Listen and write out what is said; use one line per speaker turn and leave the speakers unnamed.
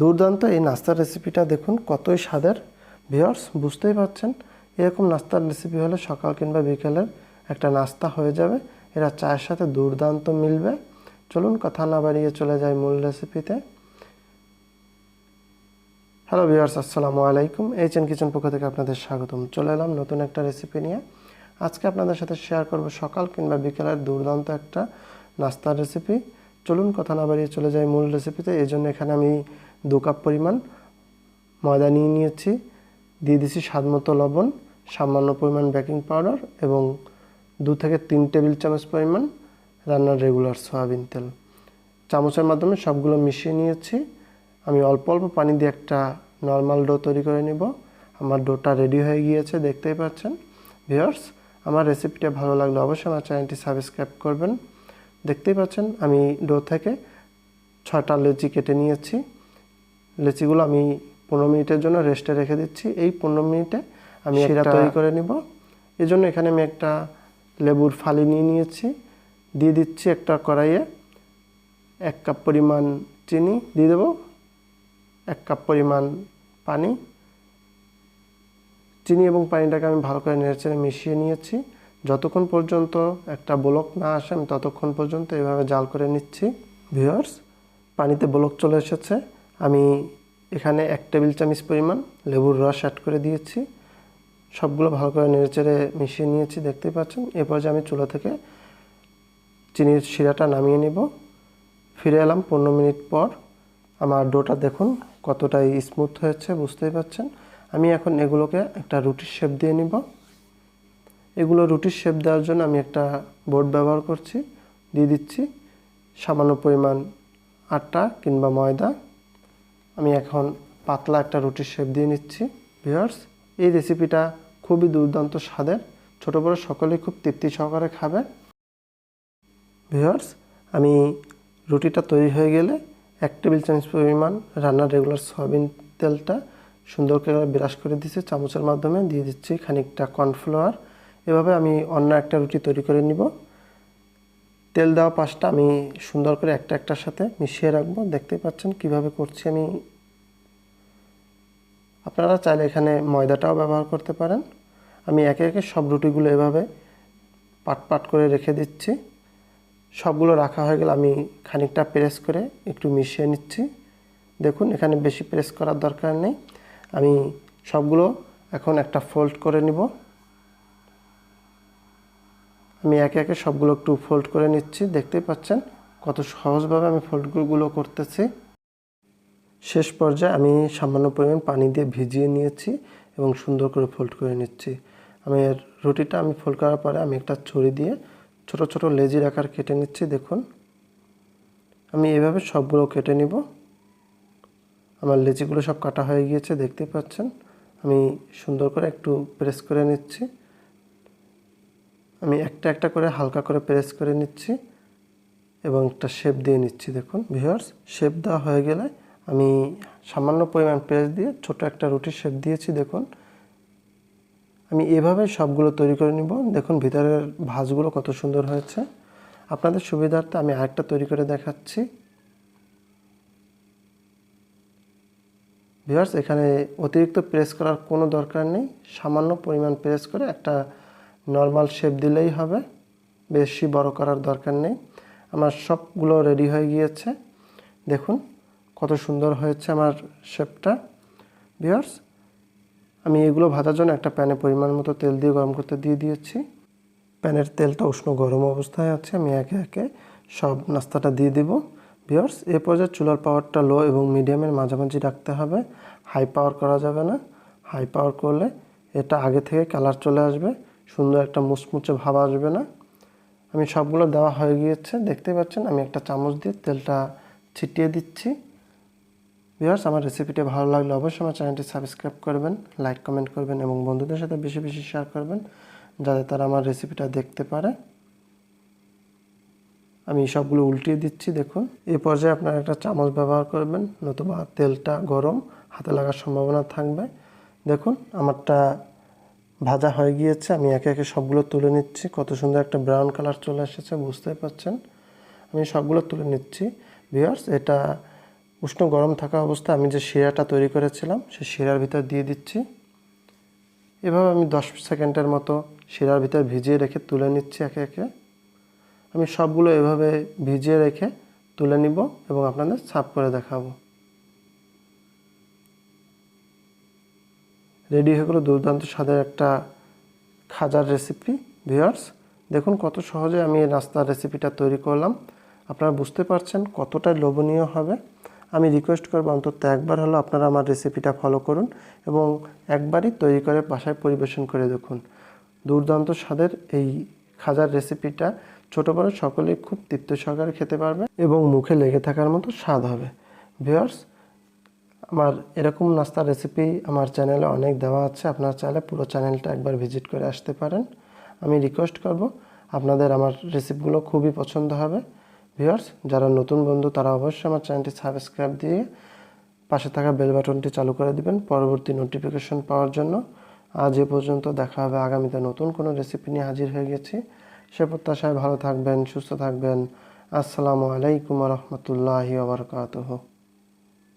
দুর্দান্ত এই নাস্তার রেসিপিটা দেখুন, কতই স্বাদের। ভিওর্স বুঝতেই পারছেন, এরকম নাস্তার রেসিপি হলে সকাল কিংবা বিকেলের একটা নাস্তা হয়ে যাবে। এরা চায়ের সাথে দুর্দান্ত মিলবে। চলুন কথা না বাড়িয়ে চলে যায় মূল রেসিপিতে হ্যালো ভিউয়ার্স আসসালামু আলাইকুম। এইচএন কিচেন পক্ষ থেকে আপনাদের স্বাগতম। চলে এলাম নতুন একটা রেসিপি নিয়ে। আজকে আপনাদের সাথে শেয়ার করব সকাল কিংবা বিকেলের দুর্দান্ত একটা নাস্তার রেসিপি চলুন কথা না বাড়িয়ে চলে যাই মূল রেসিপিতে এই জন্য এখানে আমি দু কাপ পরিমাণ ময়দা নিয়ে নিয়েছি। দিয়ে দিছি স্বাদ মতো লবণ, সামান্য পরিমাণ বেকিং পাউডার এবং দু থেকে তিন টেবিল চামচ পরিমাণ রান্নার রেগুলার সয়াবিন তেল। চামচের মাধ্যমে সবগুলো মিশিয়ে নিয়েছি। আমি অল্প অল্প পানি দিয়ে একটা নর্মাল ডো তৈরি করে নিব। আমার ডোটা রেডি হয়ে গিয়েছে, দেখতেই পাচ্ছেন। ভিওর্স আমার রেসিপিটা ভালো লাগলে অবশ্যই আমার চ্যানেলটি সাবস্ক্রাইব করবেন। দেখতেই পাচ্ছেন, আমি ডো থেকে ছটা লেচি কেটে নিয়েছি। লেচিগুলো আমি পনেরো মিনিটের জন্য রেস্টে রেখে দিচ্ছি। এই পনেরো মিনিটে আমি শিরা তৈরি করে নিব। এই জন্য এখানে আমি একটা লেবুর ফালি নিয়ে নিয়েছি। দিয়ে দিচ্ছি একটা কড়াইয়ে এক কাপ পরিমাণ চিনি দিয়ে দেবো এক কাপ পরিমাণ পানি। চিনি এবং পানিটাকে আমি ভালো করে নেড়েচেড়ে মিশিয়ে নিয়েছি। যতক্ষণ পর্যন্ত একটা ব্লক না আসে আমি ততক্ষণ পর্যন্ত এভাবে জাল করে নিচ্ছি। ভিউয়ার্স পানিতে ব্লক চলে এসেছে। আমি এখানে এক টেবিল চামচ পরিমাণ লেবুর রস অ্যাড করে দিয়েছি। সবগুলো ভালো করে নেড়েচেড়ে মিশিয়ে নিয়েছি, দেখতেই পাচ্ছেন। এরপর যে আমি চুলা থেকে চিনির শিরাটা নামিয়ে নিব। ফিরে এলাম পনেরো মিনিট পর। আমার ডোটা দেখুন কতটাই স্মুথ হয়েছে, বুঝতেই পাচ্ছেন। আমি এখন এগুলোকে একটা রুটির শেপ দিয়ে নিব। এগুলো রুটির শেপ দেওয়ার জন্য আমি একটা বোর্ড ব্যবহার করছি। দিয়ে দিচ্ছি সামান্য পরিমাণ আটা কিংবা ময়দা। আমি এখন পাতলা একটা রুটির শেপ দিয়ে নিচ্ছি ভিউয়ার্স এই রেসিপিটা খুবই দুর্দান্ত স্বাদের। ছোটো বড়ো সকলেই খুব তৃপ্তি সহকারে খাবে। ভিউয়ার্স আমি রুটিটা তৈরি হয়ে গেলে এক টেবিল চামচ পরিমাণ রান্নার রেগুলার সয়াবিন তেলটা সুন্দর করে ব্রাশ করে দিচ্ছি চামচের মাধ্যমে। দিয়ে দিচ্ছি খানিকটা কর্নফ্লাওয়ার এভাবে আমি অন্য একটা রুটি তৈরি করে নিব। তেল দেওয়া পাশটা আমি সুন্দর করে একটা একটার সাথে মিশিয়ে রাখব। দেখতে পাচ্ছেন কীভাবে করছি আমি। আপনারা চাইলে এখানে ময়দাটাও ব্যবহার করতে পারেন। আমি একে একে সব রুটিগুলো এভাবে পাট পাট করে রেখে দিচ্ছি। সবগুলো রাখা হয়ে গেলে আমি খানিকটা প্রেস করে একটু মিশিয়ে নিচ্ছি। দেখুন, এখানে বেশি প্রেস করার দরকার নেই। আমি সবগুলো এখন একটা ফোল্ড করে নিব। আমি একে একে সবগুলো একটু ফোল্ড করে নিচ্ছি। দেখতেই পাচ্ছেন কত সহজভাবে আমি ফোল্ডগুলো করতেছি। শেষ পর্যায়ে আমি সামান্য পরিমাণ পানি দিয়ে ভিজিয়ে নিয়েছি এবং সুন্দর করে ফোল্ড করে নিচ্ছি। আমি রুটিটা আমি ফোল্ড করার পরে আমি একটা ছুরি দিয়ে ছোট ছোট লেজির আকার কেটে নিচ্ছি, দেখুন। আমি এভাবে সবগুলো কেটে নিব। আমার লেচিগুলো সব কাটা হয়ে গিয়েছে দেখতে পাচ্ছেন। আমি সুন্দর করে একটু প্রেস করে নিচ্ছি। আমি একটা একটা করে হালকা করে প্রেস করে নিচ্ছি এবং একটা শেপ দিয়ে নিচ্ছি, দেখুন ভিউয়ার্স শেপ দেওয়া হয়ে গেলে আমি সামান্য পরিমাণ প্রেস দিয়ে ছোট একটা রুটির শেপ দিয়েছি, দেখুন। আমি এভাবে সবগুলো তৈরি করে নিব। দেখুন, ভিতরের ভাঁজগুলো কত সুন্দর হয়েছে। আপনাদের সুবিধার্থে আমি আরেকটা তৈরি করে দেখাচ্ছি। ভিউয়ার্স এখানে অতিরিক্ত প্রেস করার কোনো দরকার নেই। সামান্য পরিমাণ প্রেস করে একটা নর্মাল শেপ দিলেই হবে। বেশি বড় করার দরকার নেই। আমার সবগুলো রেডি হয়ে গিয়েছে। দেখুন কত সুন্দর হয়েছে আমার শেপটা বিয়ার্স আমি এগুলো ভাজার জন্য একটা প্যানে পরিমাণ মতো তেল দিয়ে গরম করতে দিয়ে দিয়েছি। প্যানের তেলটা উষ্ণ গরম অবস্থায় আছে। আমি একে একে সব নাস্তাটা দিয়ে দিব। বিয়ার্স এ পর্যায়ে চুলার পাওয়ারটা লো এবং মিডিয়ামের মাঝামাঝি রাখতে হবে। হাই পাওয়ার করা যাবে না। হাই পাওয়ার করলে এটা আগে থেকে কালার চলে আসবে। সুন্দর একটা মুচমুচে ভাব আসবে না। আমি সবগুলো দেওয়া হয়ে গিয়েছে। দেখতে পাচ্ছেন, আমি একটা চামচ দিয়ে তেলটা ছিটিয়ে দিচ্ছি। ভিউয়ার্স, আমার রেসিপিটা ভালো লাগলে অবশ্যই আমার চ্যানেলটি সাবস্ক্রাইব করবেন লাইক কমেন্ট করবেন এবং বন্ধুদের সাথে বেশি বেশি শেয়ার করবেন, যাতে তারা আমার রেসিপিটা দেখতে পারে। আমি সবগুলো উল্টিয়ে দিচ্ছি, দেখুন। এ পর্যায়ে আপনারা একটা চামচ ব্যবহার করবেন, নতুবা তেলটা গরম, হাতে লাগার সম্ভাবনা থাকবে। দেখুন, আমারটা ভাজা হয়ে গিয়েছে। আমি একে একে সবগুলো তুলে নিচ্ছি। কত সুন্দর একটা ব্রাউন কালার চলে এসেছে, বুঝতেই পারছেন? আমি সবগুলো তুলে নিচ্ছি। ভিউয়ার্স এটা উষ্ণ গরম থাকা অবস্থায় আমি যে শিরাটা তৈরি করেছিলাম, সেই শিরার ভিতর দিয়ে দিচ্ছি। এভাবে আমি দশ সেকেন্ডের মতো শিরার ভিতর ভিজিয়ে রেখে তুলে নিচ্ছি একে একে। আমি সবগুলো এভাবে ভিজিয়ে রেখে তুলে নিব এবং আপনাদের সাফ করে দেখাবো। রেডি হয়ে গেলো দুর্দান্ত স্বাদের একটা খাজার রেসিপি ভিউয়ার্স দেখুন কত সহজে আমি এই নাস্তার রেসিপিটা তৈরি করলাম। আপনারা বুঝতে পারছেন কতটা লোভনীয় হবে। আমি রিকোয়েস্ট করব অন্তত একবার হলো আপনারা আমার রেসিপিটা ফলো করুন এবং একবারই তৈরি করে বাসায় পরিবেশন করে দেখুন। দুর্দান্ত স্বাদের এই খাজার রেসিপিটা ছোটো বড় সকলেই খুব তৃপ্ত সহকারে খেতে পারবে এবং মুখে লেগে থাকার মতো স্বাদ হবে। ভিউয়ার্স আমার এরকম নাস্তার রেসিপি আমার চ্যানেলে অনেক দেওয়া আছে। আপনারা চাইলে পুরো চ্যানেলটা একবার ভিজিট করে আসতে পারেন। আমি রিকোয়েস্ট করব, আপনাদের আমার রেসিপিগুলো খুবই পছন্দ হবে। ভিউয়ার্স যারা নতুন বন্ধু, তারা অবশ্যই আমার চ্যানেলটি সাবস্ক্রাইব দিয়ে পাশে থাকা বেল বাটনটি চালু করে দিবেন পরবর্তী নোটিফিকেশন পাওয়ার জন্য। আজ এ পর্যন্ত দেখা হবে আগামীতে নতুন কোনো রেসিপি নিয়ে হাজির হয়ে গেছি। সে প্রত্যাশায় ভালো থাকবেন, সুস্থ থাকবেন। আসসালামু আলাইকুম রহমতুল্লাহি ওবরকাতহ